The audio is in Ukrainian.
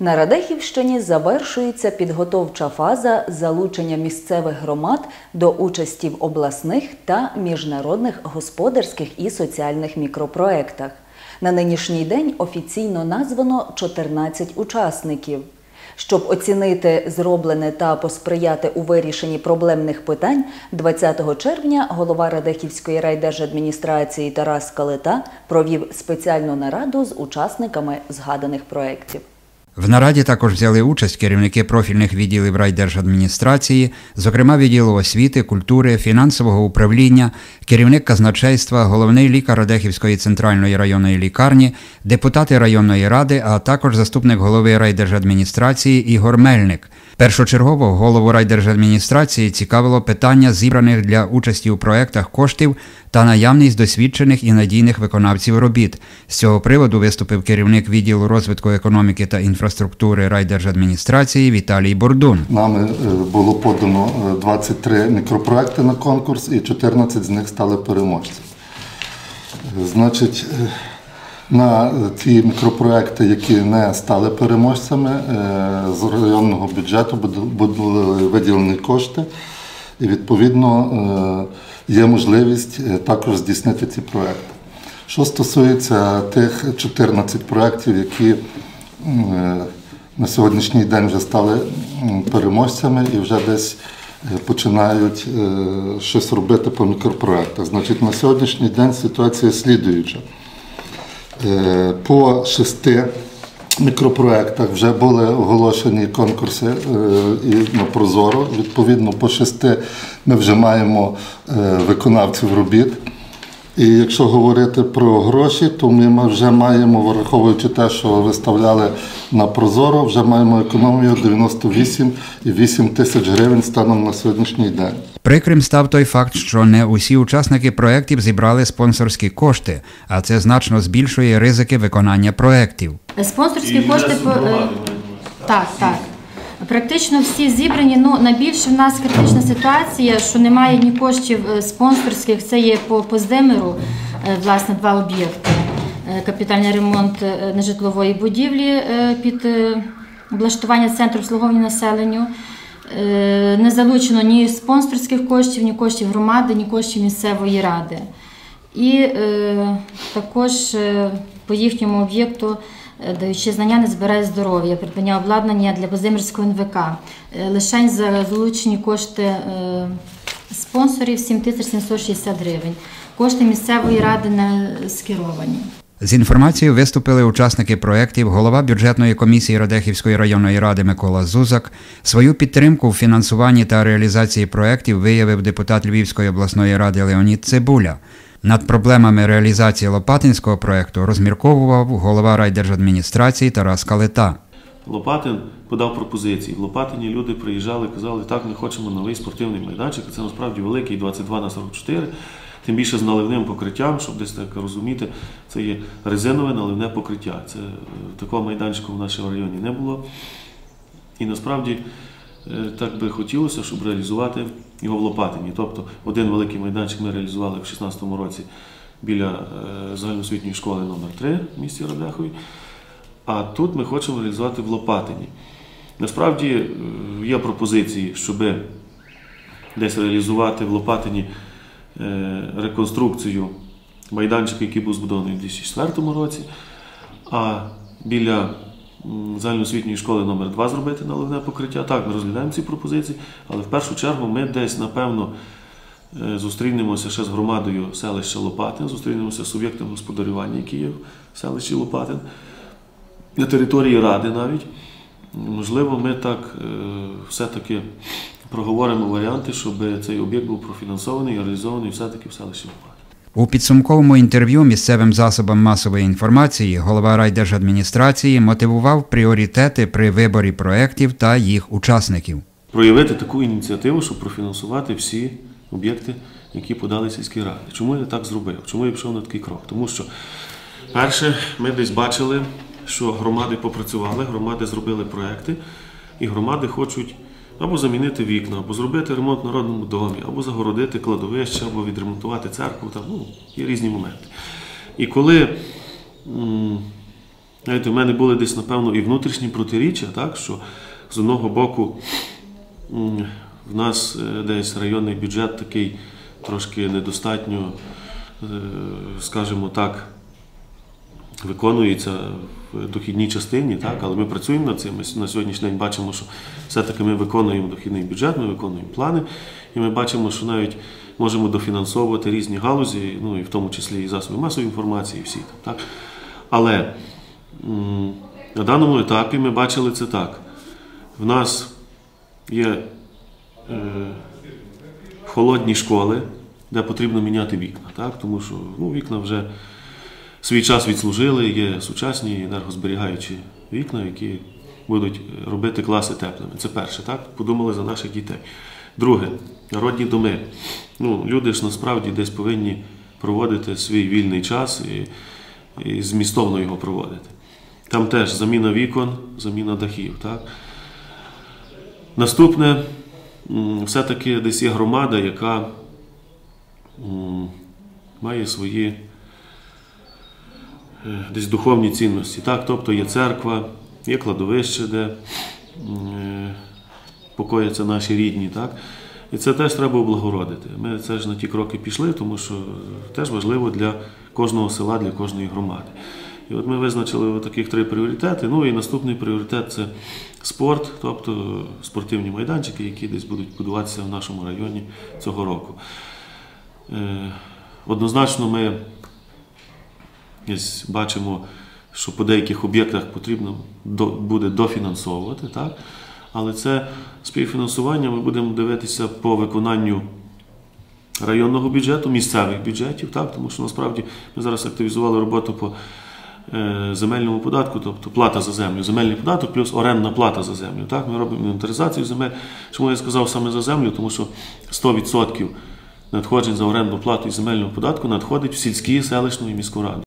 На Радехівщині завершується підготовча фаза залучення місцевих громад до участі в обласних та міжнародних господарських і соціальних мікропроектах. На нинішній день офіційно названо 14 учасників. Щоб оцінити зроблене та посприяти у вирішенні проблемних питань, 20 червня голова Радехівської райдержадміністрації Тарас Калита провів спеціальну нараду з учасниками згаданих проєктів. В нараді також взяли участь керівники профільних відділів райдержадміністрації, зокрема відділу освіти, культури, фінансового управління, керівник казначейства, головний лікар Радехівської центральної районної лікарні, депутати районної ради, а також заступник голови райдержадміністрації Ігор Мельник. Першочергово голову райдержадміністрації цікавило питання зібраних для участі у проектах коштів та наявність досвідчених і надійних виконавців робіт. З цього приводу виступив керівник відділу розвитку економіки та інфраструктури райдержадміністрації Віталій Бордун. Нами е, було подано е, 23 мікропроекти на конкурс, і 14 з них стали переможцями. Е, Значить, е, на ті мікропроекти, які не стали переможцями, е, з районного бюджету були виділені кошти, і відповідно е, є можливість е, також здійснити ці проекти. Що стосується тих 14 проєктів, які е, на сьогоднішній день вже стали переможцями і вже десь е, починають е, щось робити по мікропроектах. Значить, на сьогоднішній день ситуація слідуюча. Е, По шести мікропроектах вже були оголошені конкурси е, і на Прозоро. Відповідно, по шести ми вже маємо е, виконавців робіт. І якщо говорити про гроші, то ми вже маємо, враховуючи те, що виставляли на Прозоро, вже маємо економію 98,8 тисяч гривень станом на сьогоднішній день. Прикрим став той факт, що не усі учасники проєктів зібрали спонсорські кошти, а це значно збільшує ризики виконання проєктів. Спонсорські кошти по- е, так, так. Практично всі зібрані. Ну найбільше в нас критична ситуація, що немає ні коштів е, спонсорських. Це є по Поздемиру, е, власне, два об'єкти: Е, капітальний ремонт нежитлової будівлі під облаштування центру обслуговування населенню. Не залучено ні спонсорських коштів, ні коштів громади, ні коштів місцевої ради. І також по їхньому об'єкту, даючи знання, не збирає здоров'я, придбання обладнання для Бозимирського НВК. Е, лишень за залучені кошти е, спонсорів 7760 гривень. Кошти місцевої ради не скеровані. З інформацією виступили учасники проєктів, голова бюджетної комісії Радехівської районної ради Микола Зузак. Свою підтримку в фінансуванні та реалізації проєктів виявив депутат Львівської обласної ради Леонід Цибуля. Над проблемами реалізації Лопатинського проєкту розмірковував голова райдержадміністрації Тарас Калита. Лопатин подав пропозиції. В Лопатині люди приїжджали, казали, так, ми хочемо новий спортивний майданчик. Це насправді великий 22 на 44, тим більше з наливним покриттям, щоб десь так розуміти, це є резинове наливне покриття. Це е, такого майданчику в нашому районі не було. І насправді так би хотілося, щоб реалізувати його в Лопатині. Тобто один великий майданчик ми реалізували в 2016 році біля е, загальноосвітньої школи номер 3 в місті Радехові. А тут ми хочемо реалізувати в Лопатині. Насправді е, є пропозиції, щоб десь реалізувати в Лопатині е, реконструкцію майданчика, який був збудований у 2004 році, а біля загальноосвітньої школи номер 2 зробити наливне покриття. Так, ми розглядаємо ці пропозиції, але в першу чергу ми десь, напевно, е, зустрінемося ще з громадою селища Лопатин, зустрінемося з суб'єктом господарювання, який є в селищі Лопатин на території Ради навіть. Можливо, ми так е, все-таки проговоримо варіанти, щоб цей об'єкт був профінансований і реалізований все-таки в селищі Лопатин. У підсумковому інтерв'ю місцевим засобам масової інформації голова райдержадміністрації мотивував пріоритети при виборі проєктів та їх учасників. проявити таку ініціативу, щоб профінансувати всі об'єкти, які подали сільській раді. Чому я так зробив? Чому я пішов на такий крок? Тому що, перше, ми десь бачили, що громади попрацювали, громади зробили проекти, і громади хочуть або замінити вікна, або зробити ремонт в народному домі, або загородити кладовище, або відремонтувати церкву. Там, ну, є різні моменти. І коли Знаєте, в мене були десь, напевно, і внутрішні протиріччя, так, що з одного боку в нас е, десь районний бюджет такий трошки недостатньо, е, скажімо так, виконується в дохідній частині, так, але ми працюємо над цим. Ми на сьогоднішній день бачимо, що все-таки ми виконуємо дохідний бюджет, ми виконуємо плани, і ми бачимо, що навіть можемо дофінансовувати різні галузі, ну і в тому числі і засоби масової інформації, і всі там. Так. Але на даному етапі ми бачили це так. В нас є е, холодні школи, де потрібно міняти вікна, так? тому що ну, вікна вже свій час відслужили, є сучасні енергозберігаючі вікна, які будуть робити класи теплими. Це перше, так? Подумали за наших дітей. Друге, народні доми. Ну, люди ж насправді десь повинні проводити свій вільний час і, і змістовно його проводити. Там теж заміна вікон, заміна дахів. Так? Наступне, все-таки десь є громада, яка має свої десь духовні цінності. Так? Тобто є церква, є кладовище, де е, покояться наші рідні. Так? І це теж треба облагородити. Ми це ж на ті кроки пішли, тому що теж важливо для кожного села, для кожної громади. І от ми визначили таких три пріоритети. Ну і наступний пріоритет це спорт, тобто спортивні майданчики, які десь будуть будуватися в нашому районі цього року. Е, Однозначно, ми десь бачимо, що по деяких об'єктах потрібно буде дофінансовувати, так? але це співфінансування ми будемо дивитися по виконанню районного бюджету, місцевих бюджетів, так? тому що насправді ми зараз активізували роботу по е, земельному податку, тобто плата за землю, земельний податок плюс орендна плата за землю. Так? Ми робимо інвентаризацію земель. Чому я сказав саме за землю? Тому що 100% надходжень за орендну плату і земельного податку надходить в сільські, селищну і міську раду.